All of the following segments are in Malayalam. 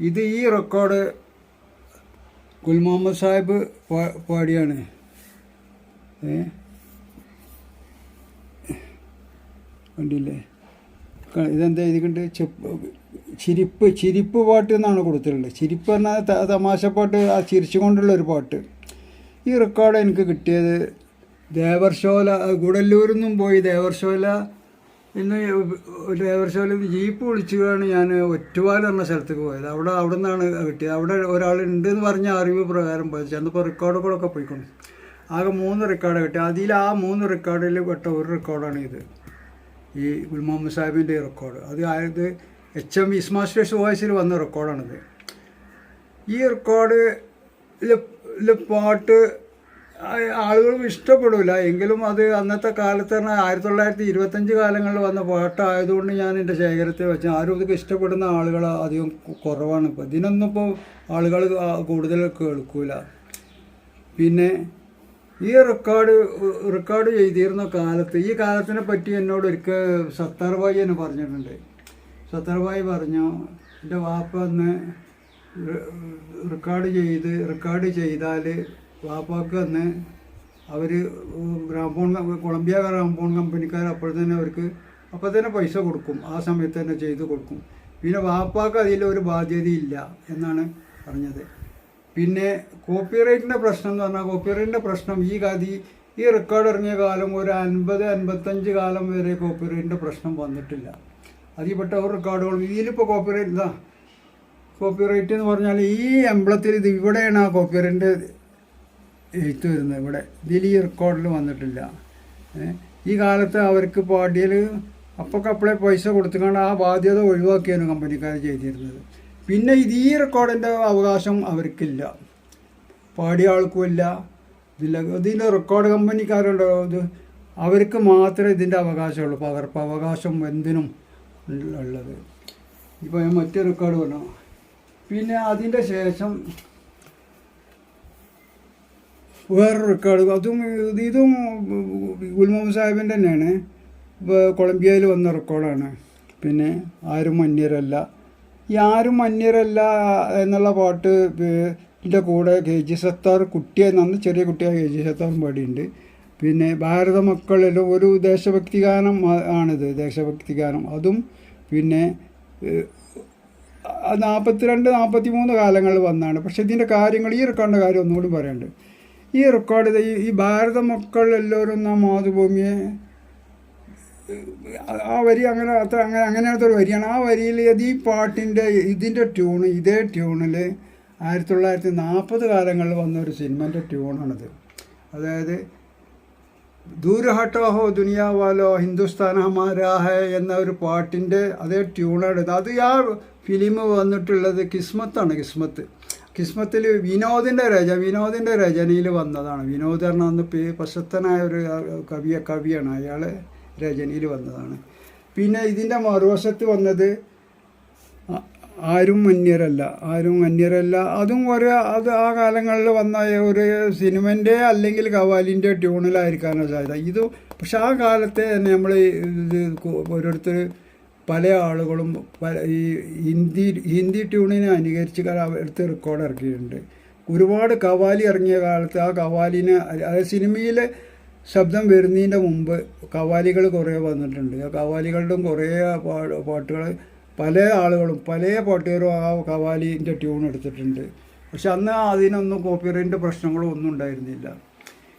ഇത് ഈ റെക്കോർഡ് ഗുൽ മുഹമ്മദ് സാഹിബ് പാടിയാണ്. കണ്ടില്ലേ? ഇതെന്താ എഴുതിക്കൊണ്ട്? ചെപ്പ് ചിരിപ്പ് ചിരിപ്പ് പാട്ട് എന്നാണ് കൊടുത്തിട്ടുള്ളത്. ചിരിപ്പ് പറഞ്ഞാൽ തമാശ പാട്ട് ആ ചിരിച്ചുകൊണ്ടുള്ള ഒരു പാട്ട്. ഈ റെക്കോർഡ് എനിക്ക് കിട്ടിയത് ദേവർശോല ഗുഡല്ലൂരിൽ നിന്നും പോയി ദേവർശോല ഇന്ന് ദേവർശോല ജീപ്പ് വിളിച്ചുകൊണ്ടാണ് ഞാൻ ഒറ്റുപാലം എന്ന സ്ഥലത്തേക്ക് പോയത്. അവിടെ അവിടെ നിന്നാണ് കിട്ടിയത്. അവിടെ ഒരാൾ ഉണ്ട് എന്ന് പറഞ്ഞ അറിവ് പ്രകാരം പോയത്. ചെന്നപ്പോൾ റെക്കോർഡുകളൊക്കെ പോയിക്കൊണ്ട് ആകെ മൂന്ന് റെക്കോർഡ് കിട്ടി. അതിൽ ആ മൂന്ന് റെക്കോർഡിൽ പെട്ട ഒരു റെക്കോർഡാണ് ഇത്. ഈ ഗുൽമുഹമ്മദ് സാഹിബിന്റെ റെക്കോർഡ് അത് ആയത് എച്ച് എം ഇസ്മാസ്റ്റേഴ്സ് വോയിസിൽ വന്ന റെക്കോർഡാണിത് ഈ റെക്കോർഡ് പാട്ട് ആളുകളും ഇഷ്ടപ്പെടില്ല എങ്കിലും അത് അന്നത്തെ കാലത്ത് തന്നെ ആയിരത്തി തൊള്ളായിരത്തി ഇരുപത്തഞ്ച് കാലങ്ങളിൽ വന്ന പാട്ടായതുകൊണ്ട് ഞാൻ എന്റെ ശേഖരത്തിൽ വെച്ച് ആരും ഇതൊക്കെ ഇഷ്ടപ്പെടുന്ന ആളുകൾ അധികം കുറവാണ്. ഇപ്പോൾ ഇതിനൊന്നും ഇപ്പോൾ ആളുകൾ കൂടുതൽ കേൾക്കൂല. പിന്നെ ഈ റെക്കോർഡ് റെക്കോർഡ് ചെയ്തിരുന്ന കാലത്ത് ഈ കാലത്തിനെ പറ്റി എന്നോട് ഒരിക്കൽ സത്താർബായി എന്നെ പറഞ്ഞിട്ടുണ്ട്. സത്താർബായി പറഞ്ഞു എന്റെ വാപ്പ അന്ന് റെക്കോർഡ് ചെയ്ത് റെക്കോർഡ് ചെയ്താൽ വാപ്പാക്ക് അന്ന് അവർ ഗ്രാമഫോൺ കൊളംബിയ ഗ്രാമഫോൺ കമ്പനിക്കാർ അപ്പോൾ തന്നെ അവർക്ക് അപ്പോൾ തന്നെ പൈസ കൊടുക്കും. ആ സമയത്ത് തന്നെ ചെയ്ത് കൊടുക്കും. പിന്നെ വാപ്പാക്ക് അതിൽ ഒരു ബാധ്യതയില്ല എന്നാണ് പറഞ്ഞത്. പിന്നെ കോപ്പിറൈറ്റിന്റെ പ്രശ്നം എന്ന് പറഞ്ഞാൽ കോപ്പിറൈറ്റിന്റെ പ്രശ്നം ഈ ഗതി ഈ റെക്കോർഡ് ഇറങ്ങിയ കാലം ഒരു അൻപത് അൻപത്തഞ്ച് കാലം വരെ കോപ്പിറൈറ്റിന്റെ പ്രശ്നം വന്നിട്ടില്ല. അതിൽപ്പെട്ട ഒരു റെക്കോർഡുകളും ഇതിലിപ്പോൾ കോപ്പിറൈറ്റ് ഇതാ കോപ്പിറൈറ്റ് എന്ന് പറഞ്ഞാൽ ഈ എംബ്ലത്തിൽ ഇത് ഇവിടെയാണ് ആ കോപ്പിറൈറ്റിന്റെ എഴുത്ത് വരുന്നത്. ഇവിടെ ഇതിൽ ഈ റെക്കോർഡിൽ വന്നിട്ടില്ല. ഈ കാലത്ത് അവർക്ക് പാടിയൽ അപ്പോഴേ പൈസ കൊടുത്തുകൊണ്ട് ആ ബാധ്യത ഒഴിവാക്കിയാണ് കമ്പനിക്കാർ ചെയ്തിരുന്നത്. പിന്നെ ഇത് ഈ റെക്കോർഡിന്റെ അവകാശം അവർക്കില്ല. പാടിയ ആൾക്കുമില്ല ഇതില്ല ഇതിന്റെ റെക്കോർഡ് കമ്പനിക്കാരുണ്ടോ? ഇത് അവർക്ക് മാത്രമേ ഇതിന്റെ അവകാശമുള്ളൂ. പകർപ്പ് അവകാശം എന്തിനും ഉള്ളത്. ഇപ്പോൾ ഞാൻ മറ്റേ റെക്കോർഡ് പറഞ്ഞു. പിന്നെ അതിന്റെ ശേഷം വേറൊരു റെക്കോർഡ് അതും ഇത് ഗുൽമുഹമ്മദ് സാഹിബിന്റെ തന്നെയാണ്. കൊളംബിയയിൽ വന്ന റെക്കോർഡാണ് പിന്നെ ആരും മന്യരല്ല. ഈ ആരും മന്യരല്ല എന്നുള്ള പാട്ട് ഇതിന്റെ കൂടെ കെ ജി സത്താർ കുട്ടിയെ നന്ന് ചെറിയ കുട്ടിയായ കെ ജി സത്താറും പാടിയുണ്ട്. പിന്നെ ഭാരത മക്കളിലും ഒരു ദേശഭക്തി ഗാനം ആണിത് ദേശഭക്തി ഗാനം. അതും പിന്നെ നാൽപ്പത്തിരണ്ട് നാൽപ്പത്തി മൂന്ന് കാലങ്ങളിൽ വന്നാണ്. പക്ഷേ ഇതിന്റെ കാര്യങ്ങൾ ഈ റെക്കോർഡിന്റെ കാര്യം ഒന്നുകൂടി പറയാനുണ്ട്. ഈ ഇത് ഈ- ഭാരത മക്കൾ എല്ലാവരും നാം മാതൃഭൂമിയെ ആ- വരി അങ്ങനെ അത്ര അങ്ങനെ അങ്ങനത്തെ ഒരു വരിയാണ്. ആ വരിയിൽ ഈ പാട്ടിന്റെ ഇതിന്റെ ട്യൂണ് ഇതേ ട്യൂണിൽ ആയിരത്തി തൊള്ളായിരത്തി നാൽപ്പത് കാലങ്ങളിൽ വന്ന ഒരു സിനിമന്റെ ട്യൂണാണിത് അതായത് ദൂരഹട്ടോ ഹോ ദുനിയാവാലോ ഹിന്ദുസ്ഥാൻ ഹമാരാ ഹെ എന്ന ഒരു പാട്ടിന്റെ അതേ ട്യൂണാണ് അത് ആ ഫിലിം വന്നിട്ടുള്ളത് കിസ്മത്താണ് കിസ്മത്ത്. കിസ്മത്തിൽ വിനോദിന്റെ രച വിനോദിന്റെ രചനയിൽ വന്നതാണ്. വിനോദ് അന്ന് പേ പ്രശസ്തനായ ഒരു കവിയ കവിയാണ്. അയാൾ രചനയിൽ വന്നതാണ്. പിന്നെ ഇതിന്റെ മറുവശത്ത് വന്നത് ആരും അന്യരല്ല. ആരും അന്യരല്ല. അതും ഒരു അത് ആ കാലങ്ങളിൽ വന്ന ഒരു സിനിമന്റെ അല്ലെങ്കിൽ കവാലിന്റെ ട്യൂണിലായിരിക്കാനാണ് സാധ്യത. ഇത് പക്ഷേ ആ കാലത്തെ തന്നെ നമ്മൾ ഇത് ഓരോരുത്തർ പല ആളുകളും പല ഈ ഹിന്ദി ഹിന്ദി ട്യൂണിനെ അനുകരിച്ച് എടുത്ത് റെക്കോർഡ് ഇറക്കിയിട്ടുണ്ട്. ഒരുപാട് കവാലി ഇറങ്ങിയ കാലത്ത് ആ കവാലിനെ അതായത് സിനിമയിലെ ശബ്ദം വരുന്നതിന്റെ മുമ്പ് കവാലികൾ കുറേ വന്നിട്ടുണ്ട്. ആ കവാലികളുടെ കുറേ പാട്ടുകൾ പല ആളുകളും പല പാട്ടുകാരും ആ കവാലിന്റെ ട്യൂൺ എടുത്തിട്ടുണ്ട്. പക്ഷെ അന്ന് അതിനൊന്നും കോപ്പിറൈറ്റിന്റെ പ്രശ്നങ്ങളോ ഒന്നും ഉണ്ടായിരുന്നില്ല.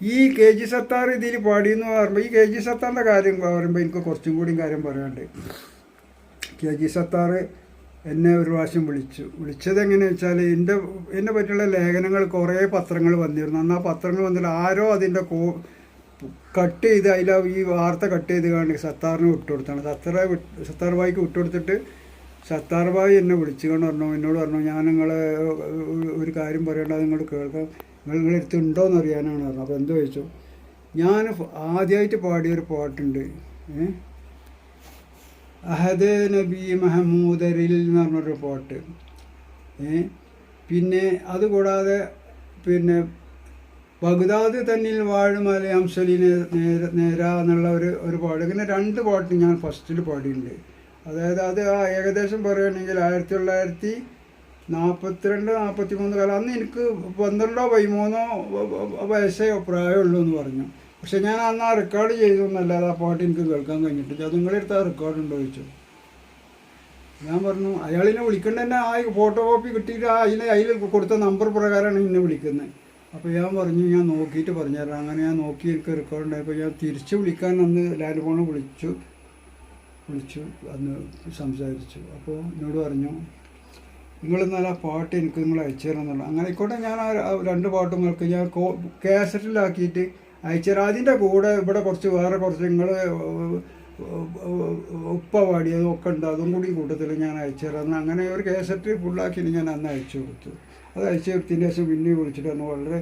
ഈ കെ ജി സത്താർ ഇതിൽ പാടിയെന്ന് പറയുമ്പോൾ ഈ കെ ജി സത്താറിന്റെ കാര്യം പറയുമ്പോൾ എനിക്ക് കുറച്ചും കൂടി കാര്യം പറയാനുണ്ട്. കെ ജി സത്താർ എന്നെ ഒരു പ്രാവശ്യം വിളിച്ചു. വിളിച്ചത് എങ്ങനെയാണെന്ന് വെച്ചാൽ എന്റെ എന്നെ പറ്റിയുള്ള ലേഖനങ്ങൾ കുറേ പത്രങ്ങൾ വന്നിരുന്നു. അന്ന് ആ പത്രങ്ങൾ വന്നിട്ട് ആരോ അതിന്റെ കോ കട്ട് ചെയ്ത് അതിൽ ഈ വാർത്ത കട്ട് ചെയ്ത് കാണി സത്താറിന് വിട്ടുകൊടുത്താണ് സത്താറെ സത്താർ ബായിക്ക് വിട്ടുകൊടുത്തിട്ട് സത്താർ ബായി എന്നെ വിളിച്ചു. കൊണ്ട് പറഞ്ഞു എന്നോട് പറഞ്ഞു ഞാൻ നിങ്ങളെ ഒരു കാര്യം പറയേണ്ടത് നിങ്ങൾ കേൾക്കാം. നിങ്ങൾ നിങ്ങളുടെ അടുത്ത് ഉണ്ടോയെന്ന് അറിയാനാണ് പറഞ്ഞു. അപ്പോൾ എന്തോ ചോദിച്ചു. ഞാൻ ആദ്യമായിട്ട് പാടിയൊരു പാട്ടുണ്ട്. ഏഹ് അഹദ് നബി മഹമൂദരിൽ എന്ന് പറഞ്ഞൊരു പാട്ട് പിന്നെ അതുകൂടാതെ പിന്നെ ബഗ്ദാദ് തന്നിൽ വാഴുമല അംസലിനെ നേര നേര എന്നുള്ള ഒരു ഒരു പാട്ട്. ഇങ്ങനെ രണ്ട് പാട്ട് ഞാൻ ഫസ്റ്റിൽ പാടിയിട്ടുണ്ട്. അതായത് അത് ആ ഏകദേശം പറയുകയാണെങ്കിൽ ആയിരത്തി തൊള്ളായിരത്തി നാൽപ്പത്തിരണ്ട് നാൽപ്പത്തി മൂന്ന് കാലം. അന്ന് എനിക്ക് പന്ത്രണ്ടോ പതിമൂന്നോ വയസ്സേ പ്രായമുള്ളൂ എന്ന് പറഞ്ഞു. പക്ഷെ ഞാൻ അന്ന് ആ റെക്കോർഡ് ചെയ്തൊന്നല്ലാതെ ആ പാട്ട് എനിക്ക് കേൾക്കാൻ കഴിഞ്ഞിട്ട് അത് നിങ്ങളുടെ അടുത്ത് ആ റെക്കോർഡ് ഉണ്ടോ ചോദിച്ചു. ഞാൻ പറഞ്ഞു അയാളിനെ വിളിക്കേണ്ട തന്നെ ആ ഫോട്ടോ കോപ്പി കിട്ടിയിട്ട് ആ അതിനെ അതിൽ കൊടുത്ത നമ്പർ പ്രകാരമാണ് എന്നെ വിളിക്കുന്നത്. അപ്പോൾ ഞാൻ പറഞ്ഞു ഞാൻ നോക്കിയിട്ട് പറഞ്ഞുതരാം. അങ്ങനെ ഞാൻ നോക്കി എനിക്ക് റെക്കോർഡ് ഉണ്ടായപ്പോൾ ഞാൻ തിരിച്ച് വിളിക്കാൻ അന്ന് ലാൻഡ് ഫോണ് വിളിച്ചു. വിളിച്ചു അന്ന് സംസാരിച്ചു. അപ്പോൾ എന്നോട് പറഞ്ഞു നിങ്ങൾ എന്നാൽ ആ പാട്ട് എനിക്ക് നിങ്ങൾ അയച്ചു തരണം അങ്ങനെ ആയിക്കോട്ടെ ഞാൻ ആ രണ്ട് പാട്ടും നിങ്ങൾക്ക് ഞാൻ കാസറ്റിലാക്കിയിട്ട് തരാം കൂടെ ഇവിടെ കുറച്ച് വേറെ കുറച്ച് നിങ്ങൾ ഉപ്പ പാടിയതും ഉണ്ട്. അതും കൂടി കൂട്ടത്തിൽ ഞാൻ അയച്ചു തരാം അങ്ങനെ ഒരു കേസറ്റ് ഫുള്ളാക്കി ഞാൻ അന്ന് അയച്ചു കൊടുത്തു. അത് അയച്ചു കൊടുത്തതിന് ശേഷം പിന്നെ വിളിച്ചിട്ട് വളരെ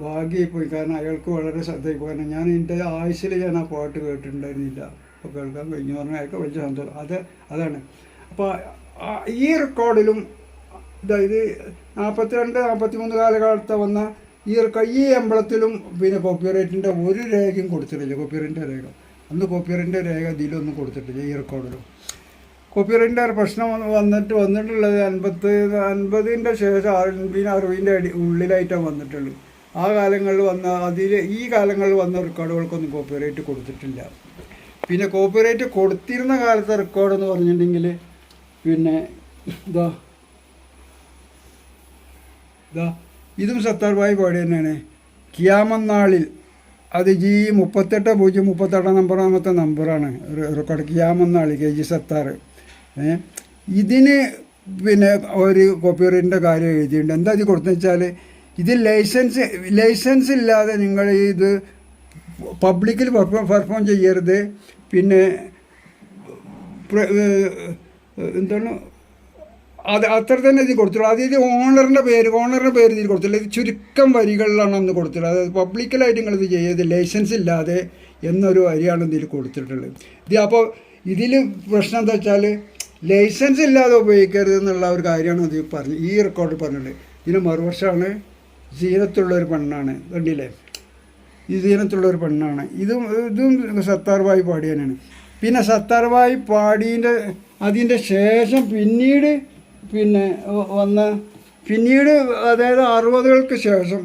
ഭാഗ്യമായി. പോയി കാരണം അയാൾക്ക് വളരെ ശ്രദ്ധയായി. കാരണം ഞാൻ എന്റെ ആയുസിൽ ഞാൻ ആ പാട്ട് കേട്ടിട്ടുണ്ടായിരുന്നില്ല. അപ്പോൾ കേൾക്കാൻ കഴിഞ്ഞു. പറഞ്ഞാൽ അയാൾക്ക് വലിയ സന്തോഷം. അത് അതാണ്. അപ്പോൾ ഈ റെക്കോർഡിലും അതായത് നാൽപ്പത്തിരണ്ട് നാൽപ്പത്തി മൂന്ന് കാലഘട്ടത്തെ വന്ന ഈ ഈ അമ്പലത്തിലും പിന്നെ കോപ്പിറൈറ്റിന്റെ ഒരു രേഖയും കൊടുത്തിട്ടില്ല കോപ്പിറൈറ്റിന്റെ രേഖ. അന്ന് കോപ്പിറൈറ്റിന്റെ രേഖ ഇതിലൊന്നും കൊടുത്തിട്ടില്ല ഈ റെക്കോർഡിലും കോപ്പിറൈറ്റിന്റെ പ്രശ്നം വന്നിട്ട് വന്നിട്ടുള്ളത് അൻപത്തി അൻപതിന്റെ ശേഷം അൻപതിന് അറുപതിന്റെ അടി ഉള്ളിലായിട്ടാണ് വന്നിട്ടുള്ളൂ ആ കാലങ്ങളിൽ വന്ന അതിൽ ഈ കാലങ്ങളിൽ വന്ന റെക്കോർഡുകൾക്കൊന്നും കോപ്പിറൈറ്റ് കൊടുത്തിട്ടില്ല. പിന്നെ കോപ്പിറൈറ്റ് കൊടുത്തിരുന്ന കാലത്തെ റെക്കോർഡ് എന്ന് പറഞ്ഞിട്ടുണ്ടെങ്കിൽ പിന്നെ ഇതാ ഇതാ ഇതും സത്താർബായി പാടി തന്നെയാണ്. കിയാമന്നാളിൽ അത് ജി മുപ്പത്തെട്ട് പൂജ്യം മുപ്പത്തെട്ടാം നമ്പറാമത്തെ നമ്പറാണ് റെക്കോർഡ് കിയാമന്നാൾ കെ ജി സത്താർ. ഇതിന് പിന്നെ ഒരു കോപ്പിറൈറ്റിന്റെ കാര്യം എഴുതിയിട്ടുണ്ട്. എന്താ ഇത് കൊടുത്തെന്ന് വെച്ചാൽ ഇത് ലൈസൻസ് ലൈസൻസ് ഇല്ലാതെ നിങ്ങൾ ഇത് പബ്ലിക്കിൽ പെർഫോം ചെയ്യരുത്. പിന്നെ എന്താണ് അത് അത്ര തന്നെ ഇതിൽ കൊടുത്തുള്ളൂ ഓണറിന്റെ പേര് ഓണറിന്റെ പേര് ഇതിൽ കൊടുത്തുള്ളൂ ഇത് ചുരുക്കം വരികളിലാണ് അന്ന് കൊടുത്തിട്ടുള്ളത്. അതായത് പബ്ലിക്കലായിട്ട് നിങ്ങളിത് ഇത് ചെയ്യത് ലൈസൻസ് ഇല്ലാതെ എന്നൊരു വരിയാണ് ഇതിൽ കൊടുത്തിട്ടുള്ളത്. ഇത് അപ്പോൾ ഇതിൽ പ്രശ്നം എന്താ വെച്ചാൽ ലൈസൻസ് ഇല്ലാതെ ഉപയോഗിക്കരുത് എന്നുള്ള ഒരു കാര്യമാണ് ഇത് പറഞ്ഞു ഈ റെക്കോർഡ് പറഞ്ഞിട്ടുണ്ട് ഇതിന് മറുവശമാണ് സീനത്തുള്ള ഒരു പെണ്ണാണ്. കണ്ടില്ലേ? ഈ ജീനത്തുള്ളൊരു പെണ്ണാണ്. ഇതും ഇതും സത്താർവായി പാടിയാനാണ്. പിന്നെ സത്താർവായി പാടീന്റെ അതിന്റെ ശേഷം പിന്നീട് പിന്നെ വന്ന പിന്നീട് അതായത് അറുപതുകൾക്ക് ശേഷം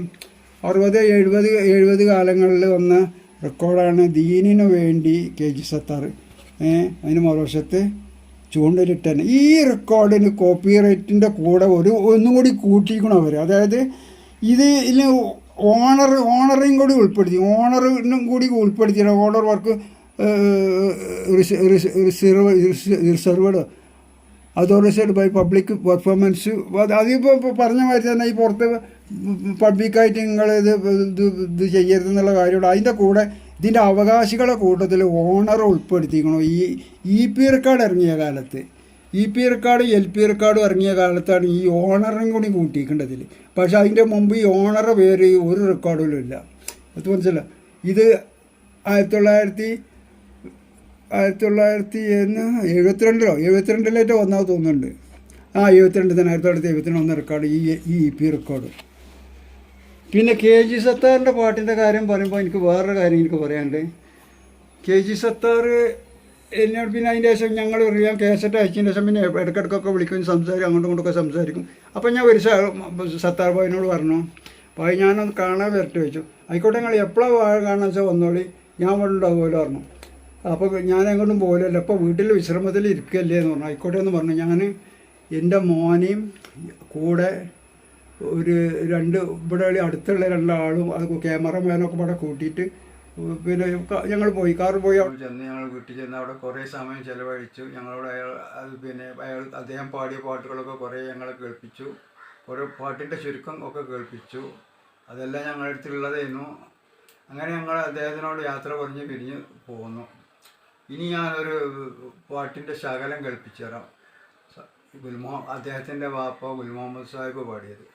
അറുപത് എഴുപത് എഴുപത് കാലങ്ങളിൽ വന്ന റെക്കോർഡാണ് ദീനിനു വേണ്ടി കെ ജി സത്താർ. അതിന് മറുവശത്ത് ചൂണ്ടലിട്ടൻ. ഈ റെക്കോർഡിന് കോപ്പി റൈറ്റിന്റെ കൂടെ ഒരു ഒന്നും കൂടി കൂട്ടിക്കണം അവർ അതായത് ഇത് ഇതിന് ഓണർ ഓണറേയും കൂടി ഉൾപ്പെടുത്തി. ഓണറിനും കൂടി ഉൾപ്പെടുത്തിയാണ് owner work reserve reserved. Authorised by public performance അതിപ്പോൾ പറഞ്ഞ മാതിരി തന്നെ ഈ പുറത്ത് പബ്ലിക്കായിട്ട് നിങ്ങൾ ഇത് ഇത് ചെയ്യരുതെന്നുള്ള കാര്യമുണ്ട് അതിന്റെ കൂടെ ഇതിന്റെ അവകാശികളെ കൂട്ടത്തിൽ ഓണർ ഉൾപ്പെടുത്തിക്കണം ഈ ഇ പി റെക്കാർഡ് ഇറങ്ങിയ കാലത്ത് ഇ പി റെക്കാർഡും എൽ പി റെക്കാർഡും ഇറങ്ങിയ കാലത്താണ് ഈ ഓണറും കൂടി കൂട്ടിക്കേണ്ടതിൽ പക്ഷേ അതിന്റെ മുമ്പ് ഈ ഓണറെ പേര് ഒരു റെക്കോർഡിലും ഇല്ല. അത് മനസ്സിലായി? ഇത് ആയിരത്തി തൊള്ളായിരത്തി ആയിരത്തി തൊള്ളായിരത്തി എന്ന് എഴുപത്തിരണ്ടിലോ എഴുപത്തിരണ്ടിലേറ്റോ ഒന്നാമത് തോന്നുന്നുണ്ട്. ആ എഴുപത്തിരണ്ട് തന്നെ ആയിരത്തി തൊള്ളായിരത്തി എഴുപത്തിരണ്ട് ഒന്ന് റെക്കോർഡ് ഈ ഈ ഇ പി റെക്കോർഡ്. പിന്നെ കെ ജി സത്താറിന്റെ പാട്ടിന്റെ കാര്യം പറയുമ്പോൾ എനിക്ക് വേറൊരു കാര്യം എനിക്ക് പറയാനുണ്ട്. കെ ജി സത്താർ എന്നോട് പിന്നെ അതിന്റെ ശേഷം ഞങ്ങൾ ഞാൻ കേസറ്റ് അയച്ചതിന് ശേഷം പിന്നെ ഇടയ്ക്കിടയ്ക്കൊക്കെ വിളിക്കും സംസാരിക്കും അങ്ങോട്ടും ഇങ്ങോട്ടൊക്കെ സംസാരിക്കും. അപ്പം ഞാൻ ഒരു സത്താർ ഭായിനോട് പറഞ്ഞു ഭായി ഞാനൊന്ന് കാണാൻ വരട്ടെ വെച്ചു ആയിക്കോട്ടെ നിങ്ങൾ എപ്പോഴാണ് കാണാൻ വെച്ചാൽ വന്നോളി ഞാൻ ഇവിടെ ഉണ്ടാവുമല്ലോ പറഞ്ഞു. അപ്പോൾ ഞാൻ അങ്ങോട്ടും പോകില്ലല്ലോ അപ്പോൾ വീട്ടിൽ വിശ്രമത്തിൽ ഇരിക്കുകയല്ലേ എന്ന് പറഞ്ഞു. ആയിക്കോട്ടെ എന്ന് പറഞ്ഞു. ഞാൻ എന്റെ മോനെയും കൂടെ ഒരു രണ്ട് ഇവിടെ അടുത്തുള്ള രണ്ടാളും അത് ക്യാമറമാനൊക്കെ ഇവിടെ കൂട്ടിയിട്ട് പിന്നെ ഞങ്ങൾ പോയി. കാറിൽ പോയി. ചെന്ന് ഞങ്ങൾ വീട്ടിൽ ചെന്ന് അവിടെ കുറേ സമയം ചിലവഴിച്ചു. ഞങ്ങളോട് അയാൾ അത് പിന്നെ അയാൾ അദ്ദേഹം പാടിയ പാട്ടുകളൊക്കെ കുറേ ഞങ്ങളെ കേൾപ്പിച്ചു. കുറേ പാട്ടിന്റെ ചുരുക്കം ഒക്കെ കേൾപ്പിച്ചു. അതെല്ലാം ഞങ്ങളുടെ അടുത്തുള്ളതായിരുന്നു അങ്ങനെ ഞങ്ങൾ അദ്ദേഹത്തിനോട് യാത്ര പറഞ്ഞ് പിരിഞ്ഞ് പോന്നു. ഇനി ഞാനൊരു പാട്ടിന്റെ ശകലം കേൾപ്പിച്ചു തരാം. ഗുൽമോ അദ്ദേഹത്തിന്റെ വാപ്പ ഗുൽ മുഹമ്മദ് സാഹിബ് പാടിയത്.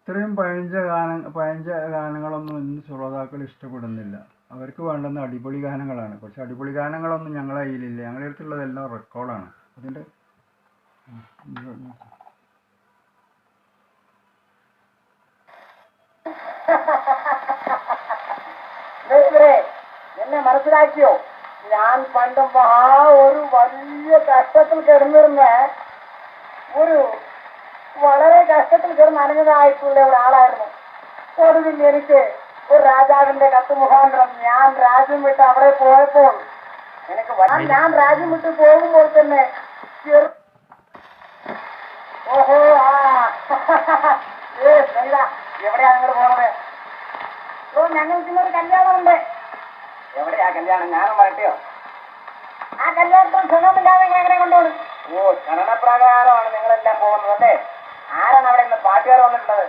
ഇത്രയും പഴഞ്ച ഗാന പഴഞ്ച ഗാനങ്ങളൊന്നും ഇന്ന് ശ്രോതാക്കൾ ഇഷ്ടപ്പെടുന്നില്ല. അവർക്ക് വേണ്ടുന്ന അടിപൊളി ഗാനങ്ങളാണ്. പക്ഷെ അടിപൊളി ഗാനങ്ങളൊന്നും ഞങ്ങളെ കയ്യിലില്ല. ഞങ്ങളുടെ അടുത്തുള്ളതെല്ലാം റെക്കോർഡാണ്. അതിന്റെ സ്നേഹിതരെ എന്നെ മനസ്സിലാക്കിയോ? ഞാൻ പണ്ട് മഹാ ഒരു വലിയ കഷ്ടത്തിൽ കിടന്നിരുന്ന ഒരു വളരെ കഷ്ടത്തിൽ കിടന്ന് അനുഗതായിട്ടുള്ള ഒരാളായിരുന്നു. ഒടുവിൽ എനിക്ക് ഒരു രാജാവിന്റെ കത്ത് മുഖാന്തരം ഞാൻ രാജ്യം വിട്ട് അവിടെ പോയപ്പോൾ എനിക്ക് ഞാൻ രാജ്യം വിട്ട് പോകുമ്പോൾ തന്നെ ഓഹോ ആ. ഏ എവിടെയാണ് നിങ്ങൾ പോണത്? ഓ ഞങ്ങൾക്ക് ഇന്നൊരു കല്യാണമുണ്ട്. എവിടെയാ കല്യാണം? ഞാനും വരട്ടെയോ? ആ കല്യാണത്തിൽ ക്ഷണമില്ലാതെ ഞങ്ങളെ കൊണ്ടുപോകും ഓ ക്ഷണപ്രകാരമാണ് നിങ്ങളെല്ലാം പോകുന്നത് അല്ലേ? ആരാണ് അവിടെ ഇന്ന് പാട്ടുകാർ വന്നിട്ടുള്ളത്?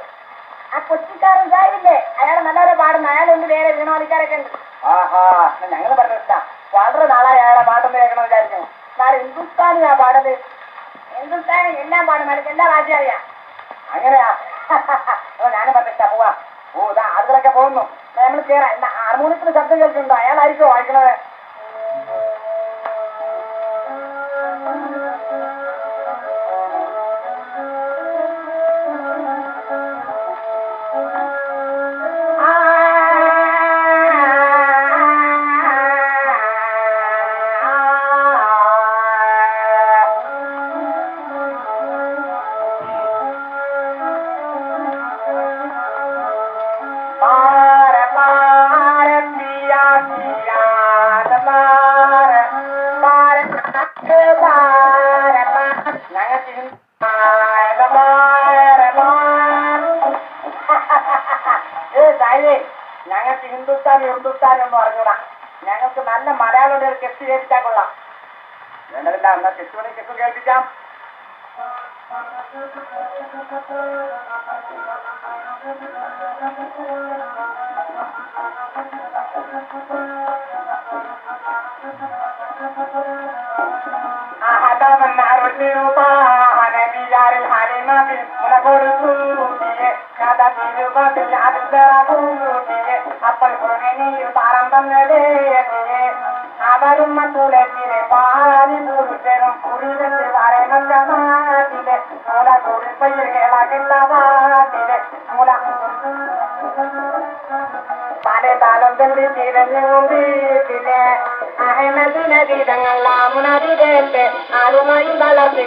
ആ കൊച്ചിക്കാരൻ സാഹിബില്ലേ? അയാൾ നല്ലപോലെ പാടുന്നു. അയാളുണ്ട് വേറെ വീണോലിക്കാരൊക്കെ ഉണ്ട്. ആഹാ ഞങ്ങൾ പറഞ്ഞിട്ടാ വളരെ നാളായി അയാളെ പാട്ടൊന്ന് കേൾക്കണം വിചാരിക്കുന്നു. നാളെ ഹിന്ദുസ്ഥാനിയാ പാടൽ ഹിന്ദുസ്ഥാനി എല്ലാം പാടും. എനിക്ക് എല്ലാ ഭാഷ അറിയാം. അങ്ങനെയാ? ഞാനും പറഞ്ഞിട്ടാ പോവാ. ഓ ഇതാ ആളുകളൊക്കെ പോകുന്നു. നമ്മൾ കേറാം. ഹാർമോണിയത്തിന് ശബ്ദം കേൾക്കുന്നുണ്ടോ? അയാളായിരിക്കും വായിക്കണത് ഞങ്ങൾക്ക് ഹിന്ദുസ്ഥാനി ഹിന്ദുസ്ഥാനി എന്ന് പറഞ്ഞൂടാ ഞങ്ങൾക്ക് നല്ല മലയാളം ഒരു കെട്ട് കേൾപ്പിച്ചാൽ കൊള്ളാം. വേണ്ടതില്ല എന്നാ കെട്ടുപണി കെട്ടു കേൾപ്പിക്കാം அப்பன் குரணையில் பாரம்பம் நடே அமரும் துளத்திலே பாதி நூறு பெரும் புரிதல் அரைகள் ஜமாத்திலே மூல நூறு பயிர்களாகில் மூல அருமையும் வளர்த்தி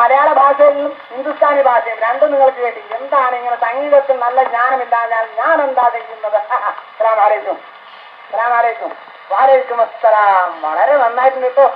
മലയാള ഭാഷയിലും ഹിന്ദുസ്ഥാനി ഭാഷയും രണ്ടും നിങ്ങൾക്ക് കേട്ടി എന്താണ് ഇങ്ങനെ സംഗീതത്തിൽ നല്ല ജ്ഞാനമില്ലാഞ്ഞാൽ ഞാൻ എന്താ ചെയ്യുന്നത് സലാം ആലേക്കും സലാം ആലേക്കും വാലേക്കും അസ്സലാം. വളരെ നന്നായിട്ടുണ്ട് കേട്ടോ.